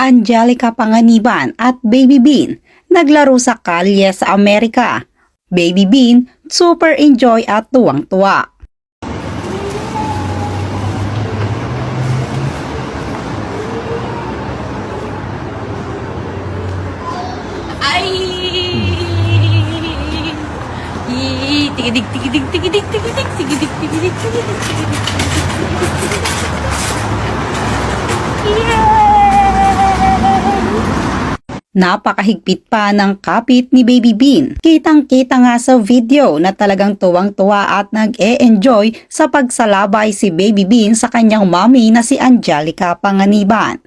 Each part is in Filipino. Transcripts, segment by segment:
Angelica Panganiban at Baby Bean naglaro sa kalye sa Amerika. Baby Bean super enjoy at tuwang-tuwa. Ay! Ii, Tigidig, tigidig, tigidig, tigidig, tigidig, tigidig, tigidig, tigidig, Napakahigpit pa ng kapit ni Baby Bean. Kitang-kita nga sa video na talagang tuwang-tuwa at nag-e-enjoy sa pagsalabay si Baby Bean sa kanyang mommy na si Angelica Panganiban.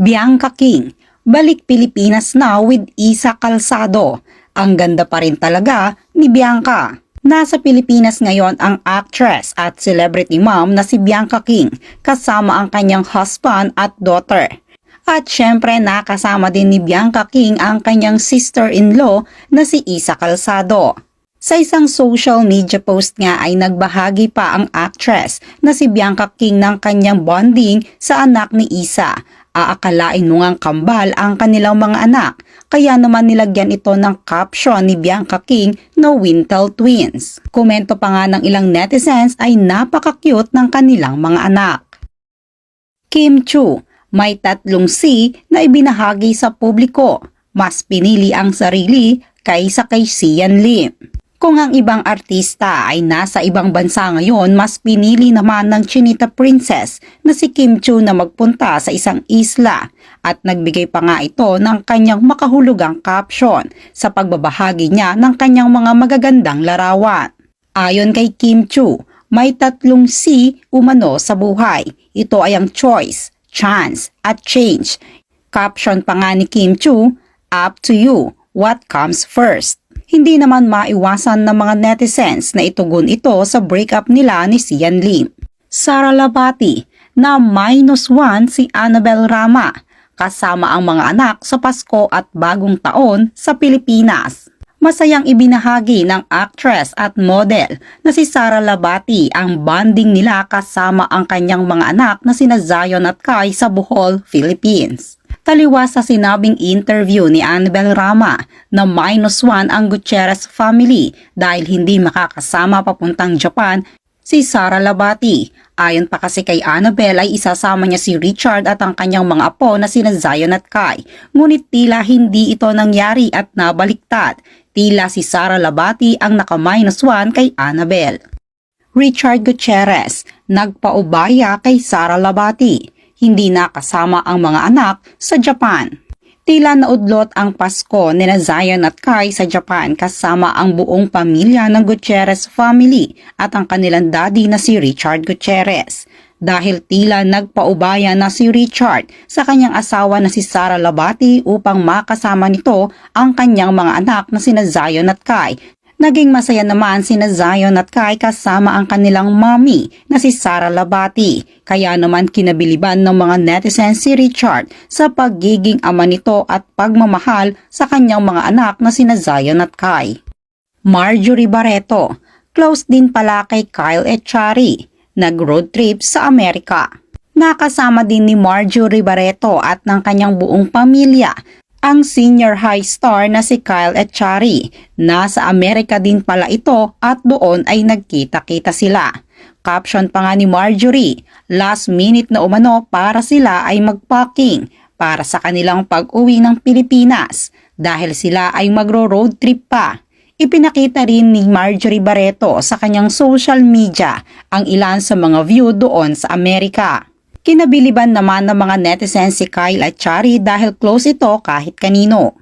Bianca King, balik Pilipinas na with Isa Calzado. Ang ganda pa rin talaga ni Bianca. Nasa Pilipinas ngayon ang actress at celebrity mom na si Bianca King kasama ang kanyang husband at daughter. At syempre nakasama din ni Bianca King ang kanyang sister-in-law na si Isa Calzado. Sa isang social media post nga ay nagbahagi pa ang actress na si Bianca King ng kanyang bonding sa anak ni Isa. Aakalain mo ngang kambal ang kanilang mga anak, kaya naman nilagyan ito ng caption ni Bianca King na Wintel Twins. Komento pa nga ng ilang netizens ay napaka-cute ng kanilang mga anak. Kim Chu, may tatlong C na ibinahagi sa publiko. Mas pinili ang sarili kaysa kay Sian Lim. Kung ang ibang artista ay nasa ibang bansa ngayon, mas pinili naman ng Chinita Princess na si Kim Chu na magpunta sa isang isla at nagbigay pa nga ito ng kanyang makahulugang caption sa pagbabahagi niya ng kanyang mga magagandang larawan. Ayon kay Kim Chu, may tatlong C umano sa buhay. Ito ay ang choice, chance, at change. Caption pa nga ni Kim Chu, up to you, what comes first. Hindi naman maiwasan ng mga netizens na itugon ito sa breakup nila ni Sian Lim. Sara Labati na minus one si Annabel Rama kasama ang mga anak sa Pasko at Bagong Taon sa Pilipinas. Masayang ibinahagi ng actress at model na si Sara Labati ang bonding nila kasama ang kanyang mga anak na sina Zion at Kai sa Bohol, Philippines. Taliwas sa sinabing interview ni Annabel Rama na minus one ang Gutierrez family dahil hindi makakasama papuntang Japan si Sara Labati. Ayon pa kasi kay Annabel ay isasama niya si Richard at ang kanyang mga apo na sina Zion at Kai. Ngunit tila hindi ito nangyari at nabaliktad. Tila si Sara Labati ang naka-minus one kay Annabel. Richard Gutierrez, nagpaubaya kay Sara Labati. Hindi nakasama ang mga anak sa Japan. Tila naudlot ang Pasko ni na Zion at Kai sa Japan kasama ang buong pamilya ng Gutierrez family at ang kanilang daddy na si Richard Gutierrez. Dahil tila nagpaubaya na si Richard sa kanyang asawa na si Sara Labati upang makasama nito ang kanyang mga anak na sina Zion at Kai Naging masaya naman sina Zion at Kai kasama ang kanilang mommy na si Sara Labati. Kaya naman kinabiliban ng mga netizens si Richard sa pagiging ama nito at pagmamahal sa kanyang mga anak na sina Zion at Kai. Marjorie Barreto, close din pala kay Kyle Echari, nag-road trip sa Amerika. Nakasama din ni Marjorie Barreto at ng kanyang buong pamilya ang senior high star na si Kyle Echari. Nasa Amerika din pala ito at doon ay nagkita-kita sila. Caption pa nga ni Marjorie, last minute na umano para sila ay magpacking para sa kanilang pag-uwi ng Pilipinas dahil sila ay magro-road trip pa. Ipinakita rin ni Marjorie Barreto sa kanyang social media ang ilan sa mga view doon sa Amerika. Kinabiliban naman ng mga netizens si Kyle at Chari dahil close ito kahit kanino.